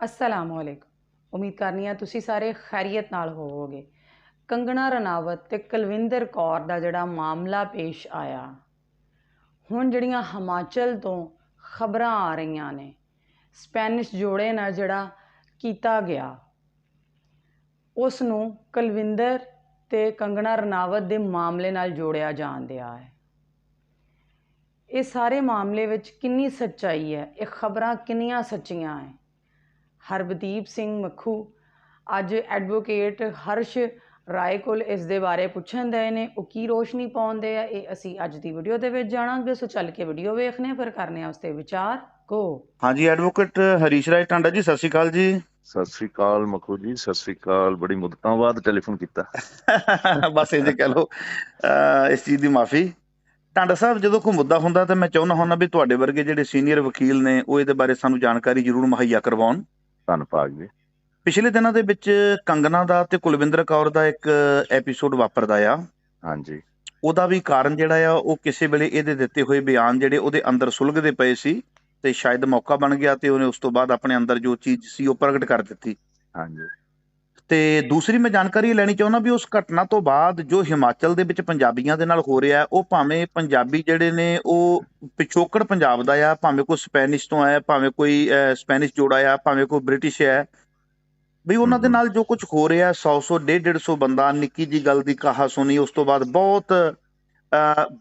ਅਸਲਾਮੁਅਲੈਕੁਮ। ਉਮੀਦ ਕਰਨੀ ਆ ਤੁਸੀਂ ਸਾਰੇ ਖੈਰੀਅਤ ਨਾਲ ਹੋਵੋਗੇ। ਕੰਗਣਾ ਰਣਾਵਤ ਤੇ ਕੁਲਵਿੰਦਰ ਕੌਰ ਦਾ ਜਿਹੜਾ ਮਾਮਲਾ ਪੇਸ਼ ਆਇਆ, ਹੁਣ ਜਿਹੜੀਆਂ ਹਿਮਾਚਲ ਤੋਂ ਖਬਰਾਂ ਆ ਰਹੀਆਂ ਨੇ, ਸਪੈਨਿਸ਼ ਜੋੜੇ ਨਾਲ ਜਿਹੜਾ ਕੀਤਾ ਗਿਆ ਉਸ ਨੂੰ ਕੁਲਵਿੰਦਰ ਤੇ ਕੰਗਣਾ ਰਣਾਵਤ ਦੇ ਮਾਮਲੇ ਨਾਲ ਜੋੜਿਆ ਜਾਣ ਦਿਆ ਹੈ। ਇਹ ਸਾਰੇ ਮਾਮਲੇ ਵਿੱਚ ਕਿੰਨੀ ਸੱਚਾਈ ਹੈ, ਇਹ ਖਬਰਾਂ ਕਿੰਨੀਆਂ ਸੱਚੀਆਂ ਹੈ? ਹਰਬਦੀਪ ਸਿੰਘ ਮੱਖੂ। ਅੱਜ ਐਡਵੋਕੇਟ ਹਰਸ਼ ਰਾਏ ਕੋਲ ਇਸ ਦੇ ਬਾਰੇ ਪੁੱਛਣ ਦੇ ਨੇ ਉਹ ਕੀ ਰੋਸ਼ਨੀ ਪਾਉਂਦੇ ਆ ਇਹ ਅਸੀਂ ਅੱਜ ਦੀ ਵੀਡੀਓ ਦੇ ਵਿੱਚ ਜਾਣਾਂਗੇ। ਸੋ ਚੱਲ ਕੇ ਵੀਡੀਓ ਵੇਖਨੇ ਫਿਰ ਕਰਨੇ ਆ ਉਸ ਤੇ ਵਿਚਾਰ। ਗੋ ਹਾਂਜੀ ਐਡਵੋਕੇਟ ਹਰੀਸ਼ ਰਾਏ ਟਾਂਡਾ ਜੀ ਸਤਿ ਸ਼੍ਰੀ ਅਕਾਲ ਜੀ। ਸਤਿ ਸ੍ਰੀ ਅਕਾਲ ਮਖੂ ਜੀ ਸਤਿ ਸ੍ਰੀ ਅਕਾਲ। ਬੜੀ ਮੁੱਦਤਾਂ ਬਾਅਦ ਟੈਲੀਫੋਨ ਕੀਤਾ। ਬਸ ਇੰਜ ਕਹਿ ਲਓ ਅਹ ਇਸ ਚੀਜ਼ ਦੀ ਮਾਫੀ। ਟਾਂਡਾ ਸਾਹਿਬ ਜਦੋਂ ਕੋਈ ਮੁੱਦਾ ਹੁੰਦਾ ਤਾਂ ਮੈਂ ਚਾਹੁੰਦਾ ਹੁੰਦਾ ਵੀ ਤੁਹਾਡੇ ਵਰਗੇ ਜਿਹੜੇ ਸੀਨੀਅਰ ਵਕੀਲ ਨੇ ਉਹ ਇਹਦੇ ਬਾਰੇ ਸਾਨੂੰ ਜਾਣਕਾਰੀ ਜ਼ਰੂਰ ਮੁਹੱਈਆ ਕਰਵਾਉਣ। ਧੰਨਵਾਦ ਜੀ। ਪਿਛਲੇ ਦਿਨਾਂ ਦੇ ਵਿੱਚ ਕੰਗਨਾ ਦਾ ਤੇ ਕੁਲਵਿੰਦਰ ਕੌਰ ਦਾ ਇੱਕ ਐਪੀਸੋਡ ਵਾਪਰਦਾ ਆ। ਹਾਂਜੀ। ਉਹਦਾ ਵੀ ਕਾਰਨ ਜਿਹੜਾ ਆ ਉਹ ਕਿਸੇ ਵੇਲੇ ਇਹਦੇ ਦਿੱਤੇ ਹੋਏ ਬਿਆਨ ਜਿਹੜੇ ਉਹਦੇ ਅੰਦਰ ਸੁਲਗਦੇ ਪਏ ਸੀ ਤੇ ਸ਼ਾਇਦ ਮੌਕਾ ਬਣ ਗਿਆ ਤੇ ਉਹਨੇ ਉਸ ਤੋਂ ਬਾਅਦ ਆਪਣੇ ਅੰਦਰ ਜੋ ਚੀਜ਼ ਸੀ ਉਹ ਪ੍ਰਗਟ ਕਰ ਦਿੱਤੀ। ਹਾਂਜੀ। ਤੇ ਦੂਸਰੀ ਮੈਂ ਜਾਣਕਾਰੀ ਲੈਣੀ ਚਾਹੁੰਦਾ ਵੀ ਉਸ ਘਟਨਾ ਤੋਂ ਬਾਅਦ ਜੋ ਹਿਮਾਚਲ ਦੇ ਵਿੱਚ ਪੰਜਾਬੀਆਂ ਦੇ ਨਾਲ ਹੋ ਰਿਹਾ ਉਹ ਭਾਵੇਂ ਪੰਜਾਬੀ ਜਿਹੜੇ ਨੇ ਉਹ ਪਿਛੋਕੜ ਪੰਜਾਬ ਦਾ ਆ ਭਾਵੇਂ ਕੋਈ ਸਪੈਨਿਸ਼ ਤੋਂ ਆਇਆ ਭਾਵੇਂ ਕੋਈ ਸਪੈਨਿਸ਼ ਜੋੜਾ ਆ ਭਾਵੇਂ ਕੋਈ ਬ੍ਰਿਟਿਸ਼ ਹੈ ਵੀ ਉਹਨਾਂ ਦੇ। ਨਾਲ ਜੋ ਕੁਝ ਹੋ ਰਿਹਾ 100 100 150 150 ਬੰਦਾ ਨਿੱਕੀ ਜੀ ਗੱਲ ਦੀ ਕਹਾ ਸੁਣੀ ਉਸ ਤੋਂ ਬਾਅਦ ਬਹੁਤ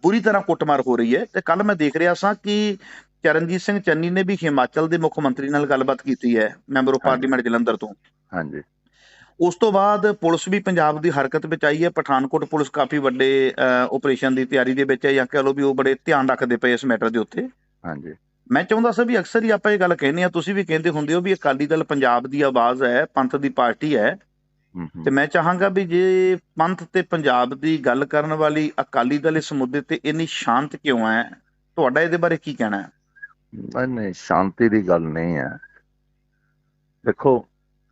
ਬੁਰੀ ਤਰ੍ਹਾਂ ਕੁੱਟਮਾਰ ਹੋ ਰਹੀ ਹੈ ਤੇ ਕੱਲ ਮੈਂ ਦੇਖ ਰਿਹਾ ਸਾਂ ਕਿ ਚਰਨਜੀਤ ਸਿੰਘ ਚੰਨੀ ਨੇ ਵੀ ਹਿਮਾਚਲ ਦੇ ਮੁੱਖ ਮੰਤਰੀ ਨਾਲ ਗੱਲਬਾਤ ਕੀਤੀ ਹੈ ਮੈਂਬਰ ਆਫ। ਪਾਰਲੀਮੈਂਟ ਜਲੰਧਰ ਤੋਂ ਹਾਂਜੀ ਉਸ ਤੋਂ ਬਾਅਦ ਪੁਲਿਸ ਵੀ ਪੰਜਾਬ ਦੀ ਹਰਕਤ ਵਿੱਚ ਆਈ ਹੈ। ਪਠਾਨਕੋਟ ਪੁਲਿਸ ਕਾਫੀ ਵੱਡੇ ਆਪਰੇਸ਼ਨ ਦੀ ਤਿਆਰੀ ਦੇ ਵਿੱਚ ਹੈ ਜਾਂ ਕਹ ਲਓ ਵੀ ਉਹ ਬੜੇ ਧਿਆਨ ਰੱਖਦੇ ਪਏ ਇਸ ਮੈਟਰ ਦੇ ਉੱਤੇ। ਹਾਂਜੀ। ਮੈਂ ਚਾਹੁੰਦਾ ਸੀ ਵੀ ਅਕਸਰ ਹੀ ਆਪਾਂ ਇਹ ਗੱਲ ਕਹਿੰਦੇ ਆ ਤੁਸੀਂ ਵੀ ਕਹਿੰਦੇ ਹੁੰਦੇ ਹੋ ਵੀ ਅਕਾਲੀ ਦਲ ਪੰਜਾਬ ਦੀ ਆਵਾਜ਼ ਹੈ ਪੰਥ ਦੀ ਪਾਰਟੀ ਹੈ। ਤੇ ਮੈਂ ਚਾਹਾਂਗਾ ਵੀ ਜੇ ਪੰਥ ਤੇ ਪੰਜਾਬ ਦੀ ਗੱਲ ਕਰਨ ਵਾਲੀ ਅਕਾਲੀ ਦਲ ਇਸ ਮੁੱਦੇ ਤੇ ਇੰਨੀ ਸ਼ਾਂਤ ਕਿਉਂ ਹੈ? ਤੁਹਾਡਾ ਇਹਦੇ ਬਾਰੇ ਕੀ ਕਹਿਣਾ ਹੈ? ਨਹੀਂ ਸ਼ਾਂਤੀ ਦੀ ਗੱਲ ਨਹੀਂ ਹੈ। ਦੇਖੋ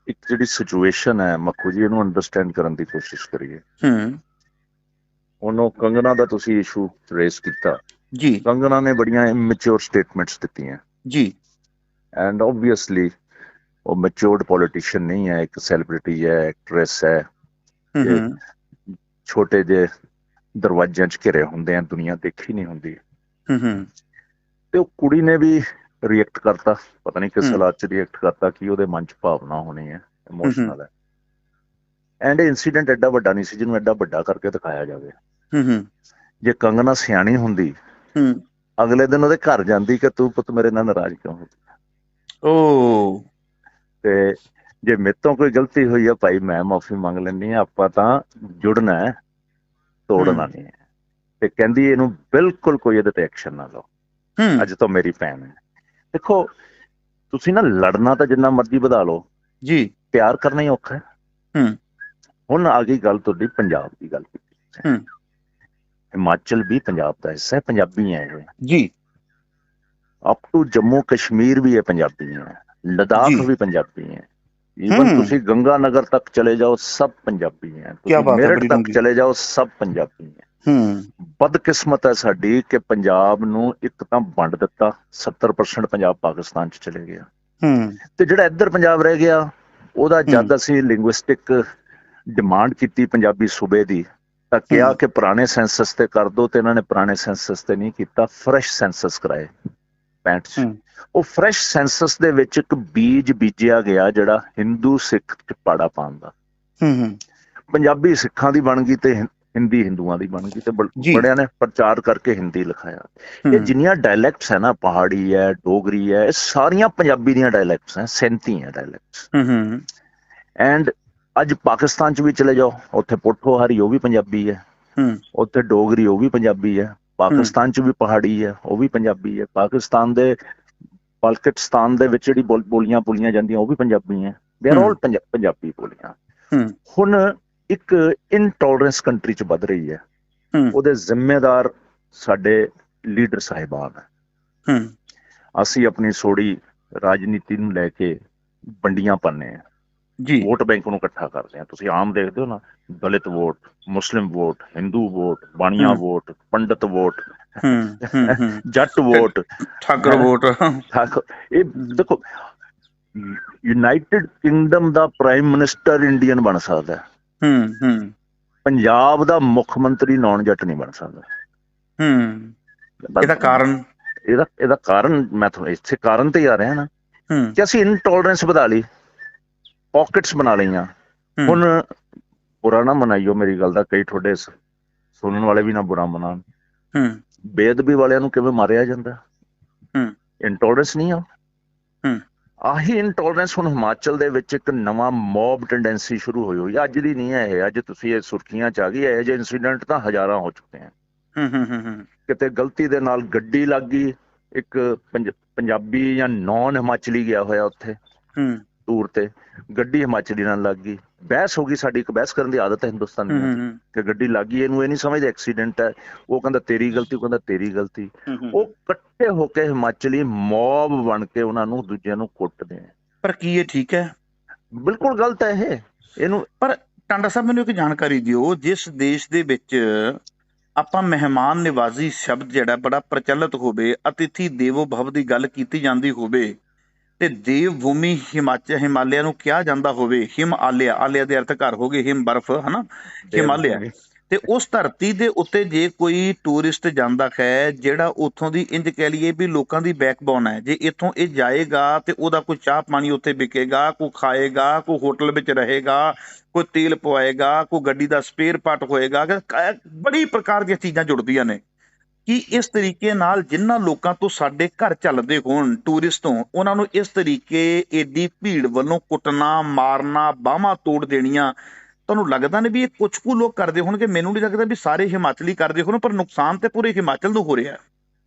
ਇੱਕ ਜਿਹੜੀ ਸਿਚੁਏਸ਼ਨ ਹੈ ਮਖੂ ਜੀ ਇਹਨੂੰ ਅੰਡਰਸਟੈਂਡ ਕਰਨ ਦੀ ਕੋਸ਼ਿਸ਼ ਕਰੀਏ। ਹੂੰ। ਉਹਨੂੰ ਕੰਗਨਾ ਦਾ ਤੁਸੀਂ ਇਸ਼ੂ ਰੇਸ ਕੀਤਾ। ਜੀ। ਕੰਗਨਾ ਨੇ ਬੜੀਆਂ ਇਮੈਚੁਰ ਸਟੇਟਮੈਂਟਸ ਦਿੱਤੀਆਂ। ਜੀ। ਐਂਡ ਆਬਵੀਅਸਲੀ ਉਹ ਮੈਚੁਰਡ ਪੋਲੀਟੀਸ਼ੀਅਨ ਨਹੀਂ ਹੈ ਇੱਕ ਸੈਲੀਬ੍ਰਿਟੀ ਹੈ ਐਕਟ੍ਰੈਸ ਹੈ। ਹੂੰ ਛੋਟੇ ਜਿਹੇ ਦਰਵਾਜ਼ਿਆਂ 'ਚ ਘਿਰੇ ਹੁੰਦੇ ਆ ਦੁਨੀਆ ਦੇਖੀ ਨਹੀਂ ਹੁੰਦੀ। ਹੂੰ ਹੂੰ। ਤੇ ਉਹ ਕੁੜੀ ਨੇ ਵੀ ਰਿਐਕਟ ਕਰਤਾ। ਪਤਾ ਨਹੀਂ ਕਿਸ। ਹਾਲਾਤ 'ਚ ਰਿਐਕਟ ਕਰਤਾ ਕਿ ਉਹਦੇ ਮਨ 'ਚ ਭਾਵਨਾ ਹੋਣੀ ਹੈ ਇਮੋਸ਼ਨਲ ਹੈ। ਐਂਡ ਇਨਸੀਡੈਂਟ ਐਡਾ ਵੱਡਾ ਨਹੀਂ ਸੀ ਜਿਹਨੂੰ ਐਡਾ ਵੱਡਾ ਕਰਕੇ ਦਿਖਾਇਆ ਜਾਵੇ। ਹੂੰ ਹੂੰ। ਜੇ ਕੰਗਨਾ ਸਿਆਣੀ ਹੁੰਦੀ ਹੂੰ। ਅਗਲੇ ਦਿਨ ਉਹਦੇ ਘਰ ਜਾਂਦੀ ਕਿ ਤੂੰ ਪੁੱਤ ਮੇਰੇ ਨਾਲ ਨਾਰਾਜ਼ ਕਿਉਂ ਹੋ ਓ ਤੇ ਜੇ ਮੇਰੇ ਤੋਂ ਕੋਈ ਗਲਤੀ ਹੋਈ ਆ ਭਾਈ ਮੈਂ ਮਾਫੀ ਮੰਗ ਲੈਂਦੀ ਆ ਆਪਾਂ ਤਾਂ ਜੁੜਨਾ ਹੈ ਤੋੜਨਾ। ਨਹੀਂ ਤੇ ਕਹਿੰਦੀ ਇਹਨੂੰ ਬਿਲਕੁਲ ਕੋਈ ਇਹਦੇ ਤੇ ਐਕਸ਼ਨ ਨਾ ਲਓ। ਹੂੰ। ਅੱਜ ਤੋਂ ਮੇਰੀ ਭੈਣ ਹੈ। ਦੇਖੋ ਤੁਸੀਂ ਨਾ ਲੜਨਾ ਤਾਂ ਜਿੰਨਾ ਮਰਜ਼ੀ ਵਧਾ ਲਓ ਜੀ ਪਿਆਰ ਕਰਨਾ ਹੀ ਔਖਾ ਹੈ ਹੂੰ। ਹੁਣ ਆ ਗਈ ਗੱਲ ਤੁਹਾਡੀ ਪੰਜਾਬ ਦੀ ਗੱਲ ਹੂੰ। ਹਿਮਾਚਲ ਵੀ ਪੰਜਾਬ ਦਾ ਹਿੱਸਾ ਹੈ ਪੰਜਾਬੀ ਹੈ ਇਹ ਜੀ ਅਪ ਟੂ ਜੰਮੂ ਕਸ਼ਮੀਰ ਵੀ ਇਹ ਪੰਜਾਬੀ ਹੈ ਲਦਾਖ। ਵੀ ਪੰਜਾਬੀ ਹੈ ਈਵਨ। ਤੁਸੀਂ ਗੰਗਾ ਨਗਰ ਤੱਕ ਚਲੇ ਜਾਓ ਸਭ ਪੰਜਾਬੀ ਹੈ ਤੁਸੀਂ ਮੇਰਠ ਤੱਕ। ਚਲੇ ਜਾਓ ਸਭ ਪੰਜਾਬੀ ਹੈ ਹੂੰ। ਬਦਕਿਸਮਤ ਹੈ ਸਾਡੀ ਕਿ ਪੰਜਾਬ ਨੂੰ ਇੱਕ ਤਾਂ ਵੰਡ ਦਿੱਤਾ 70% ਪੰਜਾਬ ਪਾਕਿਸਤਾਨ ਚ ਚਲੇ ਗਿਆ। ਹੂੰ। ਤੇ ਜਿਹੜਾ ਇੱਧਰ ਪੰਜਾਬ ਰਹਿ ਗਿਆ ਉਹਦਾ ਜਦ ਅਸੀਂ ਲਿੰਗੁਇਸਟਿਕ ਡਿਮਾਂਡ ਕੀਤੀ ਪੰਜਾਬੀ ਸੂਬੇ ਦੀ ਤਾਂ ਕਿਹਾ। ਕਿ ਪੁਰਾਣੇ ਸੈਂਸਸ ਤੇ ਕਰ ਦੋ ਤੇ ਇਹਨਾਂ ਨੇ ਪੁਰਾਣੇ ਸੈਂਸਸ ਤੇ ਨਹੀਂ ਕੀਤਾ ਫਰੈਸ਼ ਸੈਂਸਸ ਕਰਾਏ 65 ਚ। ਹਮ। ਉਹ ਫਰੈਸ਼ ਸੈਂਸਸ ਦੇ ਵਿੱਚ ਇੱਕ ਬੀਜ ਬੀਜਿਆ ਗਿਆ ਜਿਹੜਾ ਹਿੰਦੂ ਸਿੱਖ ਚ ਪਾੜਾ ਪਾਉਣ ਦਾ। ਹੂੰ ਹੂੰ। ਪੰਜਾਬੀ ਸਿੱਖਾਂ ਦੀ ਬਣ ਗਈ ਤੇ ਹਿੰਦੀ ਹਿੰਦੂਆਂ ਦੀ ਬਣ ਗਈ ਤੇ। ਬੜਿਆਂ ਨੇ ਪ੍ਰਚਾਰ ਕਰਕੇ ਹਿੰਦੀ ਲਿਖਾਇਆ। ਇਹ ਜਿੰਨੀਆਂ ਡਾਇਲੈਕਟਸ ਹੈ ਨਾ ਪਹਾੜੀ ਹੈ ਡੋਗਰੀ ਹੈ ਸਾਰੀਆਂ ਪੰਜਾਬੀ ਦੀਆਂ ਡਾਇਲੈਕਟਸ ਹੈ 37 ਹੈ ਡਾਇਲੈਕਟਸ ਹੂੰ ਹੂੰ। ਐਂਡ ਅੱਜ ਪਾਕਿਸਤਾਨ ਚ ਵੀ ਚਲੇ ਜਾਓ ਉੱਥੇ ਪੋਠੋਹਾਰੀ ਉਹ ਵੀ ਪੰਜਾਬੀ ਹੈ। ਹੂੰ। ਉੱਥੇ ਡੋਗਰੀ ਉਹ ਵੀ ਪੰਜਾਬੀ ਹੈ। ਪਾਕਿਸਤਾਨ ਚ ਵੀ ਪਹਾੜੀ ਹੈ ਉਹ ਵੀ ਪੰਜਾਬੀ ਹੈ। ਪਾਕਿਸਤਾਨ ਦੇ ਬਲਕਿਸਤਾਨ ਦੇ ਵਿੱਚ ਜਿਹੜੀ ਬੋਲ- ਬੋਲੀਆਂ ਬੋਲੀਆਂ ਜਾਂਦੀਆਂ ਉਹ ਵੀ ਪੰਜਾਬੀ ਹੈ। They are. ਆਲ ਪੰਜਾਬੀ ਬੋਲੀਆਂ। ਹੂੰ। ਹੁਣ ਇੱਕ ਇਨਟੋਲਰੈਂਸ ਕੰਟਰੀ ਚ ਵੱਧ ਰਹੀ ਹੈ। ਉਹਦੇ ਜ਼ਿੰਮੇਦਾਰ ਸਾਡੇ ਲੀਡਰ ਸਾਹਿਬਾਨ ਹੈ। ਅਸੀਂ ਆਪਣੀ ਸੋੜੀ ਰਾਜਨੀਤੀ ਨੂੰ ਲੈ ਕੇ ਵੰਡੀਆਂ ਪਾਉਂਦੇ ਆ ਜੀ। ਵੋਟ ਬੈਂਕ ਨੂੰ ਇਕੱਠਾ ਕਰਦੇ ਆ ਤੁਸੀਂ ਆਮ ਦੇਖਦੇ ਹੋ ਨਾ Dalit vote Muslim vote Hindu vote ਬਾਣੀਆਂ। Vote Pandit vote. Jat vote. Thakur vote. ਇਹ ਦੇਖੋ ਯੂਨਾਈਟਿਡ ਕਿੰਗਡਮ ਦਾ ਪ੍ਰਾਈਮ ਮਿਨਿਸਟਰ ਇੰਡੀਅਨ ਬਣ ਸਕਦਾ ਹੈ। ਹੂੰ ਹੂੰ। ਪੰਜਾਬ ਦਾ ਮੁੱਖ ਮੰਤਰੀ ਨੌਨ ਜੱਟ ਨਹੀਂ ਬਣ ਸਕਦਾ। ਹੂੰ। ਇਹਦਾ ਕਾਰਨ? ਇਹਦਾ ਇਹਦਾ ਕਾਰਨ ਮੈਂ ਤੁਹਾਨੂੰ ਇੱਥੇ ਕਾਰਨ ਤੇ ਆ ਰਿਹਾ ਨਾ। ਹੂੰ। ਕਿ ਅਸੀਂ ਇਨਟੋਲਰੈਂਸ ਵਧਾ ਲਈ ਪਾਕਟਸ ਬਣਾ ਲਈਆਂ। ਹੁਣ ਬੁਰਾ ਨਾ ਮਨਾਈਓ ਮੇਰੀ ਗੱਲ ਦਾ ਕਈ ਤੁਹਾਡੇ ਸੁਣਨ ਵਾਲੇ ਵੀ ਨਾ ਬੁਰਾ ਮਨਾਣ। ਹੂੰ। ਬੇਅਦਬੀ ਵਾਲਿਆਂ ਨੂੰ ਕਿਵੇਂ ਮਾਰਿਆ ਜਾਂਦਾ? ਹੂੰ। ਇਨਟੋਲਰੈਂਸ ਨਹੀਂ ਆ। ਆਹੀ ਇਨਟੋਲਰੈਂਸ ਹੁਣ ਹਿਮਾਚਲ ਦੇ ਵਿੱਚ ਇੱਕ ਨਵਾਂ ਮੌਬ ਟੈਂਡੈਂਸੀ ਸ਼ੁਰੂ ਹੋਈ ਹੋਈ ਹੈ ਅੱਜ ਦੀ ਨਹੀਂ ਹੈ ਇਹ। ਅੱਜ ਤੁਸੀਂ ਇਹ ਸੁਰਖੀਆਂ ਚ ਆ ਗਈ ਹੈ ਜੇ ਇਨਸੀਡੈਂਟ ਤਾਂ ਹਜ਼ਾਰਾਂ ਹੋ ਚੁੱਕੇ ਹਨ ਹੂੰ ਹੂੰ ਹੂੰ ਹੂੰ। ਕਿਤੇ ਗਲਤੀ ਦੇ ਨਾਲ ਗੱਡੀ ਲੱਗ ਗਈ ਇੱਕ ਪੰਜ- ਪੰਜਾਬੀ ਜਾਂ ਨੌਨ ਹਿਮਾਚਲੀ ਗਿਆ ਹੋਇਆ ਉੱਥੇ ਹੂੰ। ਟੂਰ ਤੇ। ਗੱਡੀ ਹਿਮਾਚਲੀ ਨਾਲ ਲੱਗ ਗਈ। ਬਹਿਸ ਹੋ ਗਈ ਸਾਡੀ ਇੱਕ ਬਹਿਸ ਕਰਨ ਦੀ ਆਦਤ ਹੈ ਹਿੰਦੁਸਤਾਨ ਦੀ ਕਿ ਗੱਡੀ ਲੱਗ ਗਈ ਇਹਨੂੰ ਇਹ ਨਹੀਂ ਸਮਝਦੇ ਐਕਸੀਡੈਂਟ ਹੈ ਉਹ ਕਹਿੰਦਾ ਤੇਰੀ ਗਲਤੀ ਉਹ ਕਹਿੰਦਾ ਤੇਰੀ ਗਲਤੀ। ਉਹ ਇਕੱਠੇ ਹੋ ਕੇ ਹਿਮਾਚਲੀ ਮੌਬ ਬਣ ਕੇ ਉਹਨਾਂ ਨੂੰ ਦੂਜਿਆਂ ਨੂੰ ਕੁੱਟਦੇ ਆ। ਪਰ ਕੀ ਇਹ ਠੀਕ ਹੈ? ਬਿਲਕੁਲ ਗਲਤ ਹੈ ਇਹ। ਇਹਨੂੰ ਟਾਂਡਾ ਸਾਹਿਬ ਮੈਨੂੰ ਇੱਕ ਜਾਣਕਾਰੀ ਦਿਓ ਜਿਸ ਦੇਸ਼ ਦੇ ਵਿੱਚ ਆਪਾਂ ਮਹਿਮਾਨ ਨਿਵਾਜ਼ੀ ਸ਼ਬਦ ਜਿਹੜਾ ਬੜਾ ਪ੍ਰਚਲਿਤ ਹੋਵੇ ਅਤਿਥੀ ਦੇਵੋ ਭਵ ਦੀ ਗੱਲ ਕੀਤੀ ਜਾਂਦੀ ਹੋਵੇ ਤੇ ਦੇਵ ਭੂਮੀ ਹਿਮਾਚਲ ਹਿਮਾਲਿਆ ਨੂੰ ਕਿਹਾ ਜਾਂਦਾ ਹੋਵੇ ਹਿਮ ਆਲਿਆ ਦੇ ਅਰਥ ਘਰ ਹੋ ਗਏ ਹਿਮ ਬਰਫ਼ ਹਨਾ? ਹਿਮਾਲਿਆ। ਤੇ ਉਸ ਧਰਤੀ ਦੇ ਉੱਤੇ ਜੇ ਕੋਈ ਟੂਰਿਸਟ ਜਾਂਦਾ ਹੈ ਜਿਹੜਾ ਉੱਥੋਂ ਦੀ ਇੰਜ ਕਹਿ ਲਈਏ ਵੀ ਲੋਕਾਂ ਦੀ ਬੈਕਬੋਨ ਹੈ ਜੇ ਇੱਥੋਂ ਇਹ ਜਾਏਗਾ ਤੇ ਉਹਦਾ ਕੋਈ ਚਾਹ ਪਾਣੀ ਉੱਥੇ ਵਿਕੇਗਾ ਕੋਈ ਖਾਏਗਾ ਕੋਈ ਹੋਟਲ ਵਿੱਚ ਰਹੇਗਾ ਕੋਈ ਤੇਲ ਪਵਾਏਗਾ ਕੋਈ ਗੱਡੀ ਦਾ ਸਪੇਅਰ ਪਾਰਟ ਹੋਏਗਾ ਬੜੀ ਪ੍ਰਕਾਰ ਦੀਆਂ ਚੀਜ਼ਾਂ ਜੁੜਦੀਆਂ ਨੇ। ਕਿ ਇਸ ਤਰੀਕੇ ਨਾਲ ਜਿਨ੍ਹਾਂ ਲੋਕਾਂ ਤੋਂ ਸਾਡੇ ਘਰ ਚੱਲਦੇ ਹੋਣ ਟੂਰਿਸਟ ਤੋਂ ਉਹਨਾਂ ਨੂੰ ਇਸ ਤਰੀਕੇ ਏਡੀ ਭੀੜ ਵੱਲੋਂ ਕੁੱਟਣਾ ਮਾਰਨਾ ਬਾਹਾਂ ਤੋੜ ਦੇਣੀਆਂ ਤੁਹਾਨੂੰ ਲੱਗਦਾ ਨਹੀਂ ਵੀ ਇਹ ਕੁਝ ਕੁ ਲੋਕ ਕਰਦੇ ਹੋਣਗੇ? ਮੈਨੂੰ ਨਹੀਂ ਲੱਗਦਾ ਵੀ ਸਾਰੇ ਹਿਮਾਚਲੀ ਕਰਦੇ ਹੋਣ ਪਰ ਨੁਕਸਾਨ ਤੇ ਪੂਰੇ ਹਿਮਾਚਲ ਨੂੰ ਹੋ ਰਿਹਾ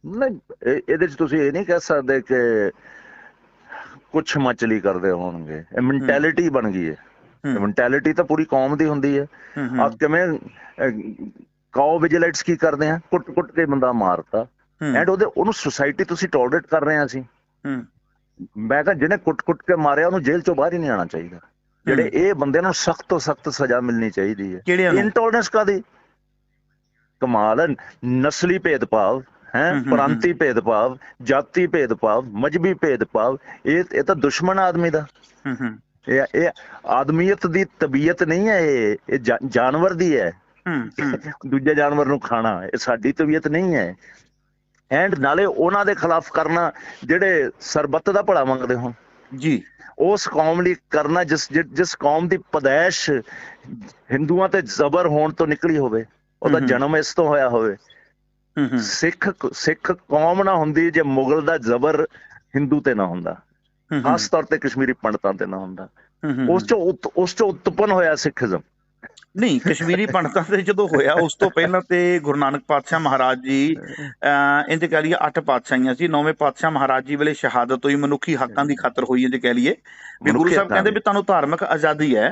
ਨਹੀਂ ਇਹ- ਇਹਦੇ ਚ ਤੁਸੀਂ ਇਹ ਨਹੀਂ ਕਹਿ ਸਕਦੇ ਕਿ ਕੁਝ ਹਿਮਾਚਲੀ ਕਰਦੇ ਹੋਣਗੇ। ਇਹ ਮੈਂਟੈਲਿਟੀ ਬਣ ਗਈ ਹੈ। ਮੈਂਟੈਲਿਟੀ ਤਾਂ ਪੂਰੀ ਕੌਮ ਦੀ ਹੁੰਦੀ ਹੈ। ਆ ਕਿਵੇਂ ਕਾਓ ਵਿਜੀਲੈਂਟਸ ਕੀ ਕਰਦੇ ਆ? ਕੁੱਟ ਕੁੱਟ ਕੇ ਬੰਦਾ ਮਾਰਤਾ। ਐਂਡ ਉਹਦੇ ਉਹਨੂੰ ਸੁਸਾਇਟੀ ਤੁਸੀਂ ਟੋਲਰੇਟ ਕਰ ਰਹੇ ਆ ਅਸੀਂ। ਮੈਂ ਕਿਹਾ ਜਿਹਨੇ ਕੁੱਟ ਕੁੱਟ ਕੇ ਮਾਰਿਆ ਉਹਨੂੰ ਜੇਲ੍ਹ ਚੋਂ ਬਾਹਰ ਹੀ ਨਹੀਂ ਆਉਣਾ ਚਾਹੀਦਾ। ਜਿਹੜੇ ਇਹ ਬੰਦੇ ਨੂੰ ਸਖਤ ਤੋਂ ਸਖਤ ਸਜ਼ਾ ਮਿਲਣੀ ਚਾਹੀਦੀ ਹੈ। ਇੰਟੋਲਰੈਂਸ ਕਾਦੀ ਕਮਾਲ ਨਸਲੀ ਭੇਦਭਾਵ ਹੈ? ਪ੍ਰਾਂਤੀ ਭੇਦਭਾਵ ਜਾਤੀ ਭੇਦਭਾਵ ਮਜਬੀ ਭੇਦਭਾਵ ਇਹ ਇਹ ਤਾਂ ਦੁਸ਼ਮਣ ਆਦਮੀ ਦਾ। ਹੂੰ, ਹੂੰ, ਇਹ ਇਹ ਆਦਮੀਅਤ ਦੀ ਤਬੀਅਤ ਨਹੀਂ ਹੈ ਇਹ ਜਾਨਵਰ ਦੀ ਹੂੰ, ਦੂਜੇ ਜਾਨਵਰ ਨੂੰ ਖਾਣਾ ਇਹ ਸਾਡੀ ਤਬੀਅਤ ਨਹੀਂ ਹੈ। ਐਂਡ ਨਾਲੇ ਉਹਨਾਂ ਦੇ ਖਿਲਾਫ ਕਰਨਾ ਜਿਹੜੇ ਸਰਬੱਤ ਦਾ ਭਲਾ ਮੰਗਦੇ ਹੋਣ। ਜੀ। ਉਸ ਕੌਮ ਲਈ ਕਰਨਾ ਜਿਸ ਜਿਸ ਕੌਮ ਦੀ ਪਦੈਸ਼ ਹਿੰਦੂਆਂ ਤੇ ਜ਼ਬਰ ਹੋਣ ਤੋਂ ਨਿਕਲੀ ਹੋਵੇ ਉਹਦਾ। ਜਨਮ ਇਸ ਤੋਂ ਹੋਇਆ ਹੋਵੇ। ਸਿੱਖ ਸਿੱਖ ਕੌਮ ਨਾ ਹੁੰਦੀ ਜੇ ਮੁਗਲ ਦਾ ਜ਼ਬਰ ਹਿੰਦੂ ਤੇ ਨਾ ਹੁੰਦਾ। ਖਾਸ ਤੌਰ ਤੇ ਕਸ਼ਮੀਰੀ ਪੰਡਤਾਂ ਤੇ ਨਾ ਹੁੰਦਾ। ਉਸ ਚੋਂ ਉਤ- ਉਸ ਚੋਂ ਉਤਪਨ ਹੋਇਆ ਸਿੱਖੀਜ਼ਮ। ਨਹੀਂ ਕਸ਼ਮੀਰੀ ਪੰਡਤਾਂ ਤੇ ਜਦੋਂ ਹੋਇਆ ਉਸ ਤੋਂ ਪਹਿਲਾਂ ਤੇ ਗੁਰੂ ਨਾਨਕ ਪਾਤਸ਼ਾਹ ਮਹਾਰਾਜ ਜੀ ਇੰਜ ਕਹਿ ਲਈਏ ਅੱਠ ਪਾਤਸ਼ਾਹੀਆਂ ਸੀ ਨੌਵੇਂ ਪਾਤਸ਼ਾਹ ਮਹਾਰਾਜ ਜੀ ਵੇਲੇ ਸ਼ਹਾਦਤ ਹੋਈ ਮਨੁੱਖੀ ਹੱਕਾਂ ਦੀ ਖਾਤਰ ਹੋਈ ਇੰਜ ਕਹਿ ਲਈਏ ਵੀ ਗੁਰੂ ਸਾਹਿਬ ਕਹਿੰਦੇ। ਵੀ ਤੁਹਾਨੂੰ ਧਾਰਮਿਕ ਆਜ਼ਾਦੀ ਹੈ